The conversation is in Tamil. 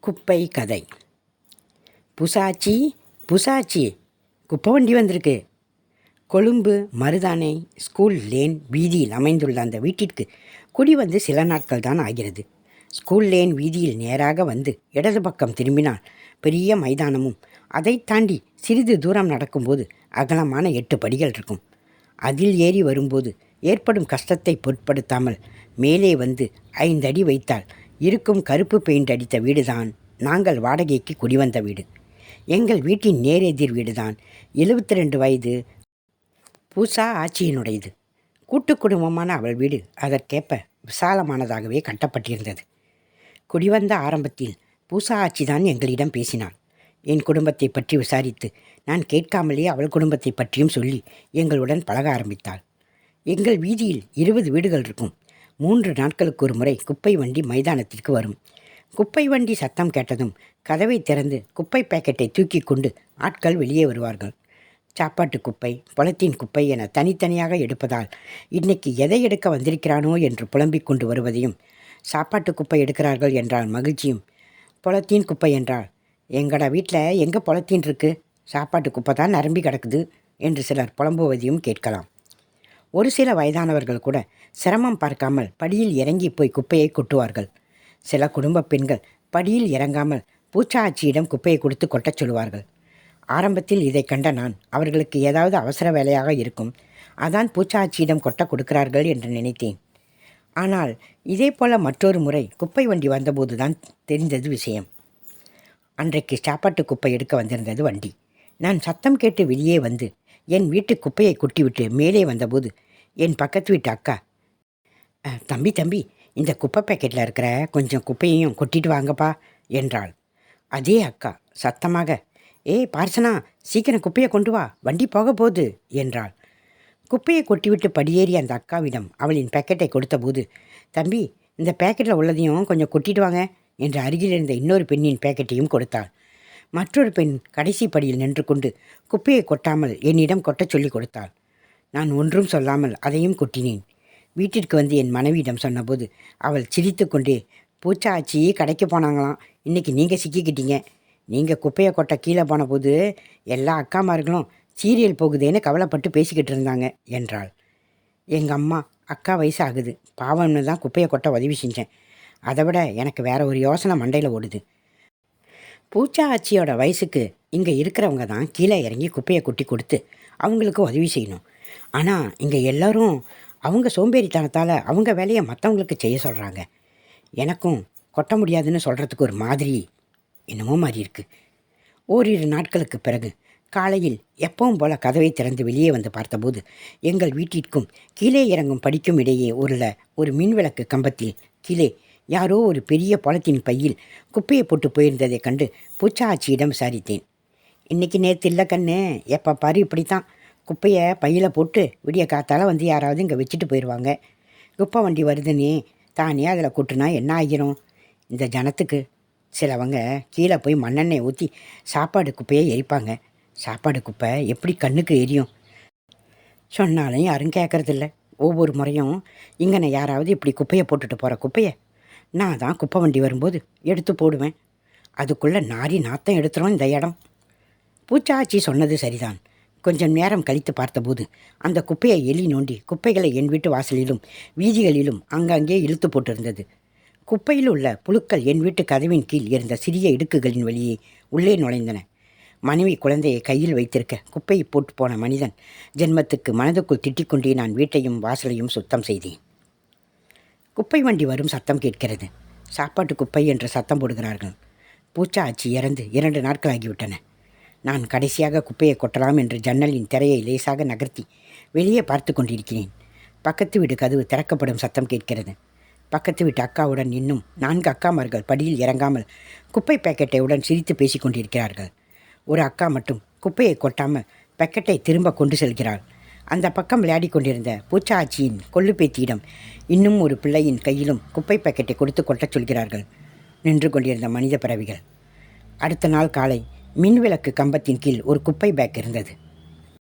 குப்பை கதை. புசாச்சி புசாச்சி குப்பை வண்டி வந்திருக்கு. கொழும்பு மருதானை ஸ்கூல் லேன் வீதியில் அமைந்துள்ள அந்த வீட்டிற்கு குடி வந்து சில நாட்கள் தான் ஆகிறது. ஸ்கூல் லேன் வீதியில் நேராக வந்து இடது பக்கம் திரும்பினால் பெரிய மைதானமும் அதைத் தாண்டி சிறிது தூரம் நடக்கும்போது அகலமான எட்டு படிகள் இருக்கும். அதில் ஏறி வரும்போது ஏற்படும் கஷ்டத்தை பொருட்படுத்தாமல் மேலே வந்து ஐந்தடி வைத்தால் இருக்கும் கருப்பு பெயிண்ட் அடித்த வீடுதான். நாங்கள் வாடகைக்கு குடிவந்த வீடு. எங்கள் வீட்டின் நேரெதிர் வீடுதான். எழுபத்தி ரெண்டு வயது. பூசா ஆட்சியினுடையது. கூட்டு குடும்பமான அவள் வீடு. அதற்கேற்ப விசாலமானதாகவே கட்டப்பட்டிருந்தது. குடிவந்த ஆரம்பத்தில் பூசா ஆட்சி தான் எங்களிடம் பேசினாள். என் குடும்பத்தை பற்றி விசாரித்து நான் கேட்காமலேயே அவள் குடும்பத்தை பற்றியும் சொல்லி எங்களுடன் பழக ஆரம்பித்தாள். எங்கள் வீதியில் இருபது வீடுகள் இருக்கும். மூன்று நாட்களுக்கு ஒரு முறை குப்பை வண்டி மைதானத்திற்கு வரும். குப்பை வண்டி சத்தம் கேட்டதும் கதவை திறந்து குப்பை பாக்கெட்டை தூக்கி கொண்டு ஆட்கள் வெளியே வருவார்கள். சாப்பாட்டு குப்பை பொலத்தீன் குப்பை என தனித்தனியாக எடுப்பதால் இன்னைக்கு எதை எடுக்க வந்திருக்கிறானோ என்று புலம்பிக் கொண்டு வருவதையும் சாப்பாட்டு குப்பை எடுக்கிறார்கள் என்றால் மகிழ்ச்சியும் பொலத்தீன் குப்பை என்றால் எங்கடா வீட்டில் எங்கே பொலத்தீன் இருக்கு? சாப்பாட்டு குப்பை தான் நரம்பி கிடக்குது என்று சிலர் புலம்புவதையும் கேட்கலாம். ஒரு சில வயதானவர்கள் கூட சிரமம் பார்க்காமல் படியில் இறங்கி போய் குப்பையை கொட்டுவார்கள். சில குடும்ப பெண்கள் படியில் இறங்காமல் பூச்சாச்சியிடம் குப்பையை கொடுத்து கொட்டச் சொல்வார்கள் ஆரம்பத்தில் இதை கண்ட நான் அவர்களுக்கு ஏதாவது அவசர வேலையாக இருக்கும் அதான் பூச்சாச்சியிடம் கொட்ட கொடுக்கிறார்கள் என்று நினைத்தேன். ஆனால் இதே போல மற்றொரு முறை குப்பை வண்டி வந்தபோது தான் தெரிந்தது விஷயம். அன்றைக்கு சாப்பாட்டு குப்பை எடுக்க வந்திருந்தது வண்டி. நான் சத்தம் கேட்டு வெளியே வந்து என் வீட்டு குப்பையை கொட்டிவிட்டு மேலே வந்தபோது என் பக்கத்து வீட்டு அக்கா. தம்பி தம்பி இந்த குப்பை பேக்கெட்டில் இருக்கிற கொஞ்சம் குப்பையையும் கொட்டிட்டு வாங்கப்பா என்றாள். அதே அக்கா சத்தமாக ஏய் பார்சனா சீக்கிரம் குப்பையை கொண்டு வா வண்டி போக போகுது என்றாள். குப்பையை கொட்டிவிட்டு படியேறி அந்த அக்காவிடம் அவளின் பேக்கெட்டை கொடுத்தபோது தம்பி இந்த பேக்கெட்டில் உள்ளதையும் கொஞ்சம் கொட்டிட்டு வாங்க என்று அருகில் இருந்த இன்னொரு பெண்ணின் பேக்கெட்டையும் கொடுத்தாள். மற்றொரு பெண் கடைசி படியில் நின்று கொண்டு குப்பையை கொட்டாமல் என்னிடம் கொட்டச் சொல்லி கொடுத்தாள். நான் ஒன்றும் சொல்லாமல் அதையும் கொட்டினேன். வீட்டிற்கு வந்து என் மனைவியிடம் சொன்னபோது அவள் சிரித்துக்கொண்டே ஆச்சியே கடைக்கு போனாங்களாம். இன்றைக்கி நீங்கள் சிக்கிக்கிட்டீங்க. நீங்கள் குப்பையை கொட்டை கீழே போன போது எல்லா அக்காமார்களும் சீரியல் போகுதேன்னு கவலைப்பட்டு பேசிக்கிட்டு இருந்தாங்க என்றாள். எங்கள் அம்மா அக்கா வயசு ஆகுது பாவம்னு தான் குப்பையை கொட்ட உதவி செஞ்சேன். அதை விட எனக்கு வேற ஒரு யோசனை மண்டையில் ஓடுது. பூச்சா ஆச்சியோட வயசுக்கு இங்கே இருக்கிறவங்க தான் கீழே இறங்கி குப்பையை கொட்டி கொடுத்து அவங்களுக்கு உதவி செய்யணும். ஆனால் இங்கே எல்லோரும் அவங்க சோம்பேறித்தனத்தால் அவங்க வேலையை மற்றவங்களுக்கு செய்ய சொல்கிறாங்க எனக்கும் கொட்ட முடியாதுன்னு சொல்கிறதுக்கு ஒரு மாதிரி என்னமோ மாதிரி இருக்குது ஓரிரு நாட்களுக்கு பிறகு காலையில் எப்பவும் போல கதவை திறந்து வெளியே வந்து பார்த்தபோது எங்கள் வீட்டிற்கும் கீழே இறங்கும் படிக்கும் இடையே உள்ள ஒரு மின்விளக்கு கம்பத்தில் கீழே யாரோ ஒரு பெரிய பழத்தின் பையில் குப்பையை போட்டு போயிருந்ததைக் கண்டு பூச்சாச்சியிடம் விசாரித்தேன். இன்றைக்கி நேற்று இல்லை கண்ணு. எப்போ பாரு இப்படித்தான். குப்பையை பையில் போட்டு விடிய காத்தால் வந்து யாராவது இங்கே வச்சுட்டு போயிடுவாங்க குப்பை வண்டி வருதுன்னே தானே அதில் கொட்டுனா என்ன ஆகிரும் இந்த ஜனத்துக்கு சிலவங்க கீழே போய் மண்ணெண்ணெய் ஊற்றி சாப்பாடு குப்பையை எரிப்பாங்க. சாப்பாடு குப்பை எப்படி கண்ணுக்கு எரியும்? சொன்னாலும் யாரும் கேட்கறதில்ல ஒவ்வொரு முறையும் இங்கன யாராவது இப்படி குப்பையை போட்டுட்டு போகிற குப்பையை நான் தான் குப்பை வண்டி வரும்போது எடுத்து போடுவேன். அதுக்குள்ளே நாரி நாத்தம் எடுத்துரும் இந்த இடம். பூச்சாச்சி சொன்னது சரிதான். கொஞ்சம் நேரம் கழித்து பார்த்தபோது அந்த குப்பையை எலி நோண்டி குப்பைகளை என் வீட்டு வாசலிலும் வீதிகளிலும் அங்கங்கே இழுத்து போட்டிருந்தது. குப்பையில் உள்ள புழுக்கள் என் வீட்டு கதவின் கீழ் இருந்த சிறிய இடுக்குகளின் வழியே உள்ளே நுழைந்தன. மனைவி குழந்தையை கையில் வைத்திருக்க குப்பையை போட்டு போன மனிதன் ஜென்மத்துக்கு மனதுக்குள் திட்டிக்கொண்டே நான் வீட்டையும் வாசலையும் சுத்தம் செய்தேன். குப்பை வண்டி வரும் சத்தம் கேட்கிறது. சாப்பாட்டு குப்பை என்று சத்தம் போடுகிறார்கள். பூச்சா ஆச்சி இறந்து இரண்டு நாட்கள் ஆகிவிட்டன நான் கடைசியாக குப்பையை கொட்டலாம் என்று ஜன்னலின் திரையை லேசாக நகர்த்தி வெளியே பார்த்து கொண்டிருக்கிறேன். பக்கத்து வீடு கதவு திறக்கப்படும் சத்தம் கேட்கிறது. பக்கத்து வீட்டு அக்காவுடன் இன்னும் நான்கு அக்காமார்கள் படியில் இறங்காமல் குப்பை பேக்கெட்டையுடன் சிரித்து பேசி கொண்டிருக்கிறார்கள். ஒரு அக்கா மட்டும் குப்பையை கொட்டாமல் பேக்கெட்டை திரும்ப கொண்டு செல்கிறாள். அந்த பக்கம் விளையாடி கொண்டிருந்த பூச்சாச்சியின் கொள்ளுப்பேத்தியிடம் இன்னும் ஒரு பிள்ளையின் கையிலும் குப்பை பாக்கெட்டை கொடுத்து கொட்டச் சொல்கிறார்கள். நின்று கொண்டிருந்த மனித பிறவிகள். அடுத்த நாள் காலை மின்விளக்கு கம்பத்தின் கீழ் ஒரு குப்பை பேக் இருந்தது.